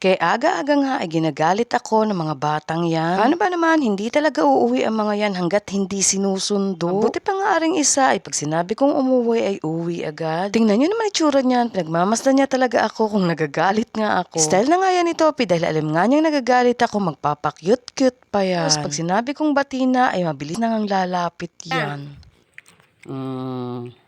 Kaya aga-aga nga ay ginagalit ako ng mga batang yan. Paano ba naman, hindi talaga uuwi ang mga yan hanggat hindi sinusundo. Buti pa nga ring isa ay pag sinabi kong umuwi ay uwi agad. Tingnan nyo naman itsura niyan, pinagmamasdan niya talaga ako kung nagagalit nga ako. Style na nga yan ito, Pi, dahil alam nga niyang nagagalit ako, magpapakyut-cute pa yan. Tapos pag sinabi kong batina ay mabilis na ngang lalapit yan. Mm.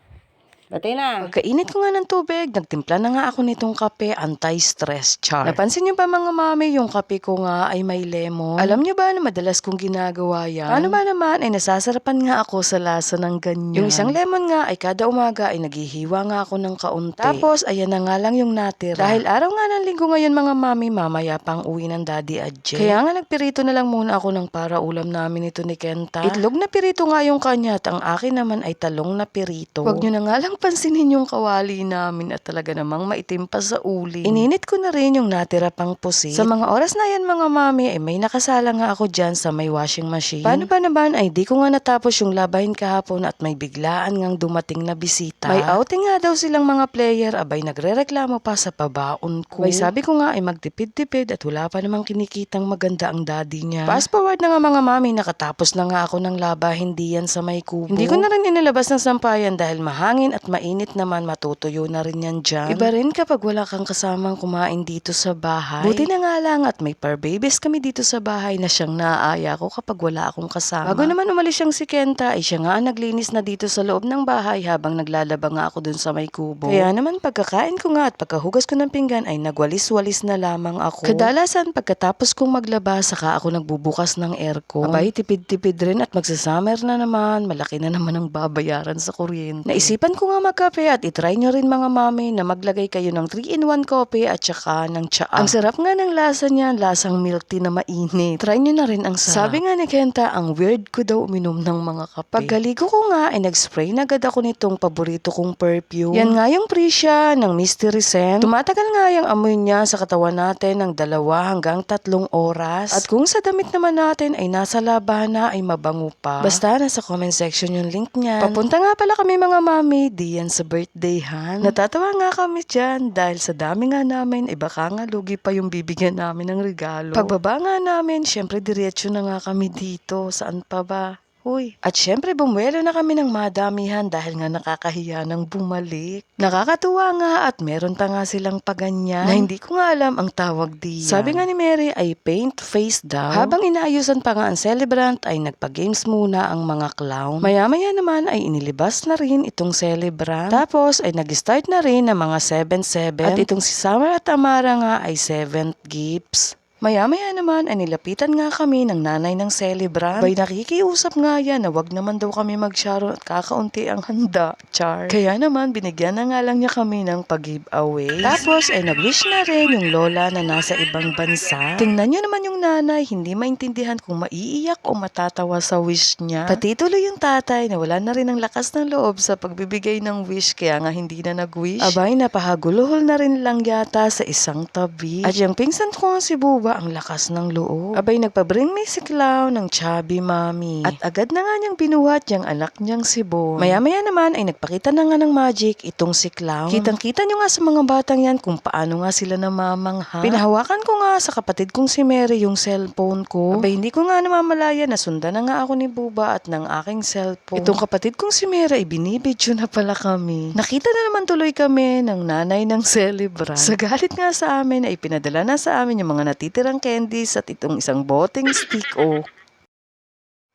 Batay na. Pagkainit ko nga ng tubig, nagtimpla na nga ako nitong kape, anti-stress char. Napansin niyo ba mga mami, yung kape ko nga ay may lemon? Alam niyo ba na madalas kong ginagawa yan? Paano ba naman ay nasasarapan nga ako sa lasa ng ganyan? Yung isang lemon nga ay kada umaga ay naghihiwa nga ako ng kaunti. Tapos ayan na nga lang yung natira. Dahil araw nga ng linggo ngayon mga mami, mamaya pang uwi ng daddy at Jay. Kaya nga nagpirito na lang muna ako ng para ulam namin ito ni Kenta. Itlog na pirito nga yung kanya at ang akin naman ay talong na pirito. Huwag niyo na nga lang pansinin yung kawali namin at talaga namang maitim pa sa uli. Ininit ko na rin yung natira pang pusit. Sa mga oras na yan mga mami ay may nakasala nga ako dyan sa may washing machine. Paano ba naman ay di ko nga natapos yung labahin kahapon at may biglaan ngang dumating na bisita. May outing nga daw silang mga player abay nagrereklamo pa sa pabaon ko. Abay sabi ko nga ay magtipid-tipid at wala pa namang kinikitang maganda ang daddy niya. Fast forward na nga mga mami nakatapos na nga ako ng laba hindi yan sa may kubo. Hindi ko na rin inilabas ng sampayan dahil mahangin at mainit naman matutuyo na rin yan dyan. Iba rin kapag wala kang kasamang kumain dito sa bahay. Buti na nga lang at may par babies kami dito sa bahay na siyang naaaya ko kapag wala akong kasama. Bago naman umalis siyang si Kenta ay siya nga ang naglinis na dito sa loob ng bahay habang naglalaba nga ako dun sa may kubo. Kaya naman pagkakain ko nga at pagkahugas ko ng pinggan ay nagwalis-walis na lamang ako. Kadalasan pagkatapos kong maglaba saka ako nagbubukas ng aircon. Abay tipid-tipid rin at magsasummer na naman. Malaki na naman ang babayaran sa kuryente. Naisipan ko nga magkape at itry nyo rin mga mami na maglagay kayo ng 3-in-1 coffee at saka ng tsaa. Ang sarap nga ng lasa niya, lasang milk tea na mainit. Try nyo na rin ang sarap. Sabi nga ni Kenta, ang weird ko daw uminom ng mga kape. Pagkaligo ko nga, ay nag-spray na agad ako nitong paborito kong perfume. Yan nga yung Prisha ng Mystery Scent. Tumatagal nga yung amoy niya sa katawan natin ng dalawa hanggang tatlong oras. At kung sa damit naman natin ay nasa labahan na ay mabango pa. Basta nasa comment section yung link niyan. Papunta nga pala kami mga mami, diyan sa birthdayhan. Natatawa nga kami dyan dahil sa dami nga namin, eh baka nga lugi pa yung bibigyan namin ng regalo. Pagbaba nga namin, syempre diretso na nga kami dito. Saan pa ba? Uy. At syempre bumuelo na kami ng madamihan dahil nga nakakahiya nang bumalik. Nakakatuwa nga at meron pa nga silang paganyan na hindi ko nga alam ang tawag diyan. Sabi nga ni Mary ay paint face daw. Habang inaayusan pa nga ang celebrant ay nagpa-games muna ang mga clown. Maya-maya naman ay inilibas na rin itong celebrant. Tapos ay nag-start na rin ng mga 7-7 at itong si Summer at Amara nga ay 7th gifts. Maya-maya naman ay nilapitan nga kami ng nanay ng celebrant. Bay nakikiusap nga yan na wag naman daw kami mag-sharon at kakaunti ang handa, char. Kaya naman binigyan na nga lang niya kami ng pag-giveaway. Tapos ay nag-wish na rin yung lola na nasa ibang bansa. Tingnan niyo naman yung nanay, hindi maintindihan kung maiiyak o matatawa sa wish niya. Pati tuloy yung tatay na wala na rin ang lakas ng loob sa pagbibigay ng wish kaya nga hindi na nag-wish. Abay, napahaguluhol na rin lang yata sa isang tabi. At yung pinsan ko si Buba, ang lakas ng loob. Abay, nagpabring me si Clown ng chubby mami. At agad na nga niyang binuhat yung anak niyang si Bon. Maya-maya naman ay nagpakita na nga ng magic itong si Clown. Kitang-kita niyo nga sa mga batang yan kung paano nga sila namamangha. Pinahawakan ko nga sa kapatid kong si Mary yung cellphone ko. Abay, hindi ko nga namamalaya na sundan na nga ako ni Buba at ng aking cellphone. Itong kapatid kong si Mary ay binibidyo na pala kami. Nakita na naman tuloy kami ng nanay ng celebrant. Sa galit nga sa amin ay pinadala na sa amin yung mga natitirang candies at itong isang boteng stick o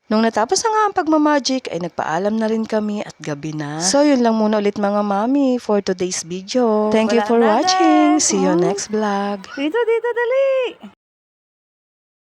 Nung natapos na nga ang pagmamagic ay nagpaalam na rin kami at gabi na. So yun lang muna ulit mga mami for today's video. Thank you Wala for na, watching. See you Oh. next vlog. Dito, dito, dali.